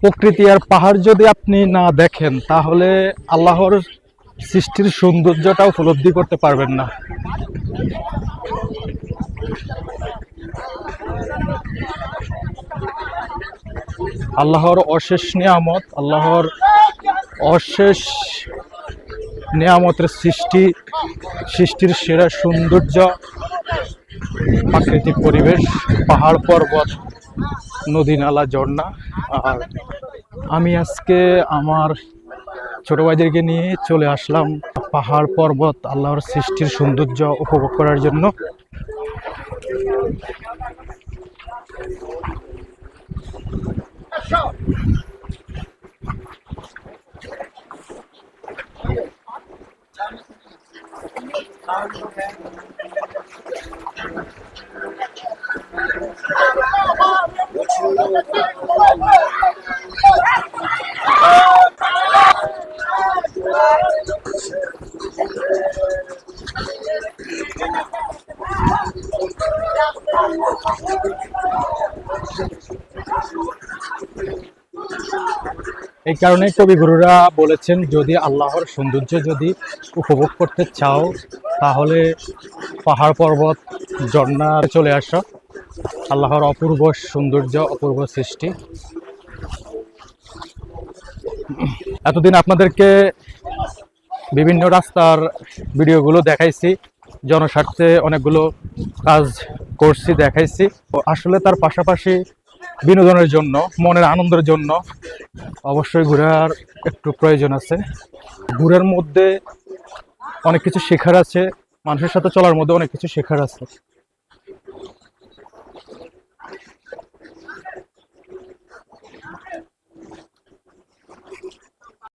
প্রকৃতি আর পাহাড় যদি আপনি না দেখেন, তাহলে আল্লাহর সৃষ্টির সৌন্দর্যটা উপলব্ধি করতে পারবেন না। আল্লাহর অশেষ নিয়ামত, আল্লাহর অশেষ নিয়ামতের সৃষ্টি, সৃষ্টির সেরা সৌন্দর্য, প্রাকৃতিক পরিবেশ, পাহাড় পর্বত। নদী নালা, ঝর্ণা। আর আমি আজকে আমার ছোট ভাইদেরকে নিয়ে চলে আসলাম পাহাড় পর্বত, আল্লাহর সৃষ্টির সৌন্দর্য উপভোগ করার জন্য। এই কারণে কবিগুরুরা বলেছেন, যদি আল্লাহর সৌন্দর্য যদি উপভোগ করতে চাও, তাহলে পাহাড় পর্বত, ঝর্ণা চলে আসো। আল্লাহর অপূর্ব সৌন্দর্য, অপূর্ব সৃষ্টি। এতদিন আপনাদেরকে বিভিন্ন রাস্তার ভিডিওগুলো দেখাইছি, জনস্বার্থে অনেকগুলো কাজ করছি, দেখাইছি। আসলে তার পাশাপাশি বিনোদনের জন্য, মনের আনন্দের জন্য অবশ্যই ঘোরার একটু প্রয়োজন আছে। ঘুরের মধ্যে অনেক কিছু শেখার আছে, মানুষের সাথে চলার মধ্যে অনেক কিছু শেখার আছে। Yeah.